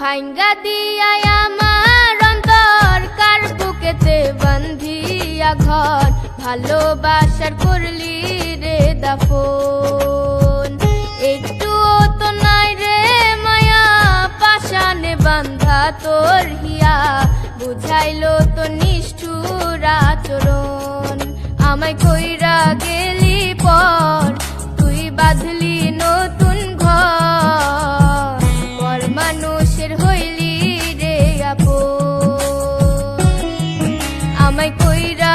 भांगा दिया या मा বুকেতে বান্ধিয়া ঘর, ভালোবাসার করলি রে দাফন। একটু তো নাই রে মায়া পাশানে বান্ধা তোর হিয়া। বুঝাইলো তো নিষ্ঠুর আচরণ। আমায় কইরা গেলি পর কইরা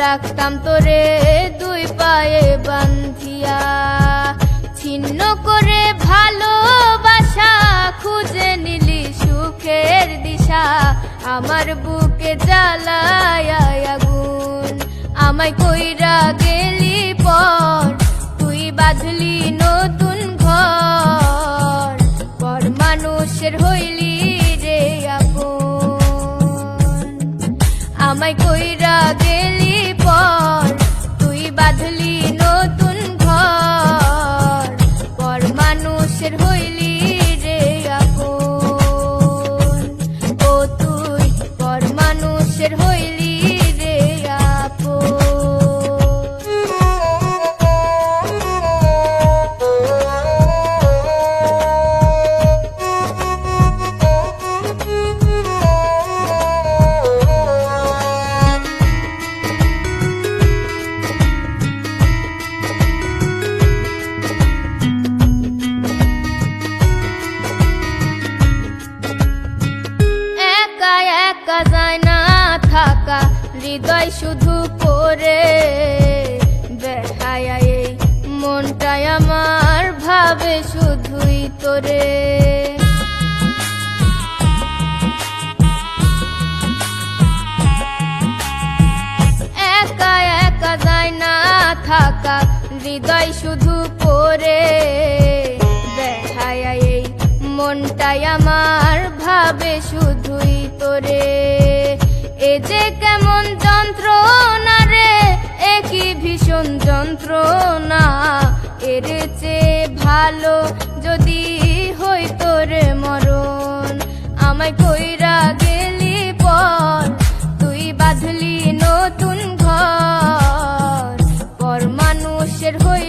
রাখতাম তোরে দুই পায়ে বান্ধিয়া ছিন্ন করে ভালোবাসা খুঁজে নিলি সুখের দিশা। আমার বুকে জ্বালায় আগুন। আমায় কইরা গেলি পর, তুই বাঁধলি নতুন ঘর। পর মানুষের হইলি রে আপন। আমায় কইরা গেলি পর যায় না থাকা, হৃদয় শুধু করে বেহায়া এই মনটাই আমার ভাবে শুধুই তোরে। একা একা যায় না থাকা, হৃদয় শুধু এই মনটাই আমার ভাবে শুধুই তোরে। এ যে কেমন যন্ত্রণা রে একই ভীষণ যন্ত্রণা। এর চেয়ে ভালো যদি হই রে মরণ। আমায় কইরা গেলি পর, তুই বাঁধলি নতুন ঘর। পর মানুষের হই